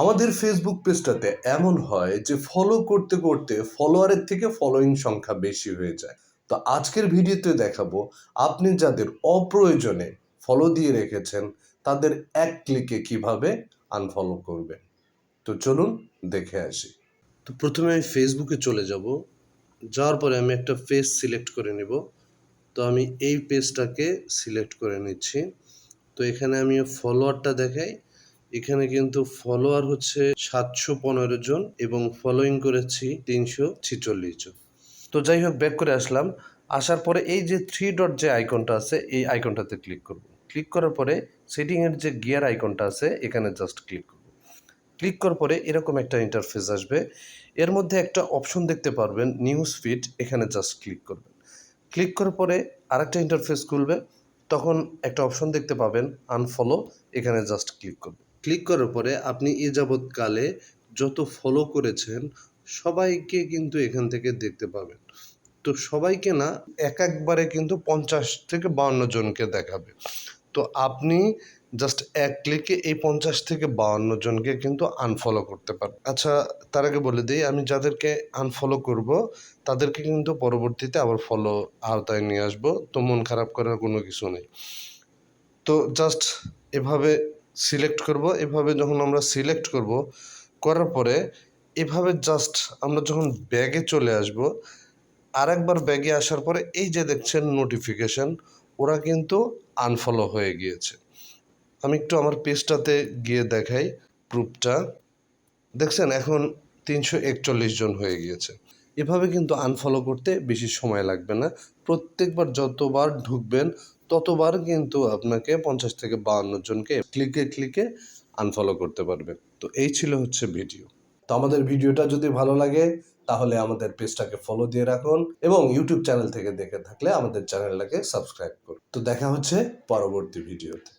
আমাদের ফেসবুক পেজটাতে এমন হয় যে ফলো করতে করতে ফলোয়ারের থেকে ফলোয়িং সংখ্যা বেশি হয়ে যায়। তো আজকের ভিডিওতে দেখাবো আপনি যাদের অপ্রয়োজনে ফলো দিয়ে রেখেছেন, তাদের এক ক্লিকে কীভাবে আনফলো করবেন। তো চলুন দেখে আসি। তো প্রথমে আমি ফেসবুকে চলে যাব। যাওয়ার পরে আমি একটা পেজ সিলেক্ট করে নেব। তো আমি এই পেজটাকে সিলেক্ট করে নিচ্ছি। তো এখানে আমি ফলোয়ারটা দেখাই। এখানে কিন্তু ফলোয়ার হচ্ছে সাতশো পনেরো জন এবং ফলোয়িং করেছি তিনশো ছিচল্লিশ জন। তো যাই হোক ব্যাক করে আসলাম। আসার পরে এই যে থ্রি ডট যে আইকনটা আছে, এই আইকনটাতে ক্লিক করব। ক্লিক করার পরে সেটিংয়ের যে গিয়ার আইকনটা আছে, এখানে জাস্ট ক্লিক করব। ক্লিক করার পরে এরকম একটা ইন্টারফেস আসবে। এর মধ্যে একটা অপশন দেখতে পারবেন নিউজ ফিড এখানে জাস্ট ক্লিক করবেন। ক্লিক করার পরে আরেকটা ইন্টারফেস খুলবে, তখন একটা অপশন দেখতে পাবেন আনফলো এখানে জাস্ট ক্লিক করবেন। ক্লিক করার পরে আপনি এ যাবৎকালে যত ফলো করেছেন, সবাইকে কিন্তু এখান থেকে দেখতে পাবেন। তো সবাইকে না, এক একবারে কিন্তু পঞ্চাশ থেকে বাউন্ন জনকে দেখাবে। তো আপনি জাস্ট এক ক্লিকে এই পঞ্চাশ থেকে বাউন্ন জনকে কিন্তু আনফলো করতে পারেন আচ্ছা তার আগে বলে দিই, আমি যাদেরকে আনফলো করব, তাদেরকে কিন্তু পরবর্তীতে আবার ফলো আওতায় নিয়ে আসব। তো মন খারাপ করার কোনো কিছু নেই। তো জাস্ট এভাবে সিলেক্ট করব। এভাবে যখন আমরা সিলেক্ট করব, করার পরে এভাবে জাস্ট আমরা যখন ব্যাগে চলে আসব, আরেকবার ব্যাগে আসার পরে এই যে দেখছেন নোটিফিকেশন ওরা কিন্তু আনফলো হয়ে গিয়েছে। আমি একটু আমার পেজটাতে গিয়ে দেখাই প্রুফটা দেখছেন এখন তিনশো একচল্লিশ জন হয়ে গিয়েছে। এভাবে কিন্তু আনফলো করতে বেশি সময় লাগবে না। প্রত্যেকবার যতবার ঢুকবেন, ততবার কিন্তু আপনাকে পঞ্চাশ থেকে বাহান্ন জনকে ক্লিকে ক্লিকে আনফলো করতে পারবেন তো এই ছিল হচ্ছে ভিডিও তো আমাদের ভিডিওটা যদি ভালো লাগে, তাহলে আমাদের পেজটাকে ফলো দিয়ে রাখুন এবং ইউটিউব চ্যানেল থেকে দেখে থাকলে আমাদের চ্যানেলটাকে সাবস্ক্রাইব করুন। তো দেখা হচ্ছে পরবর্তী ভিডিওতে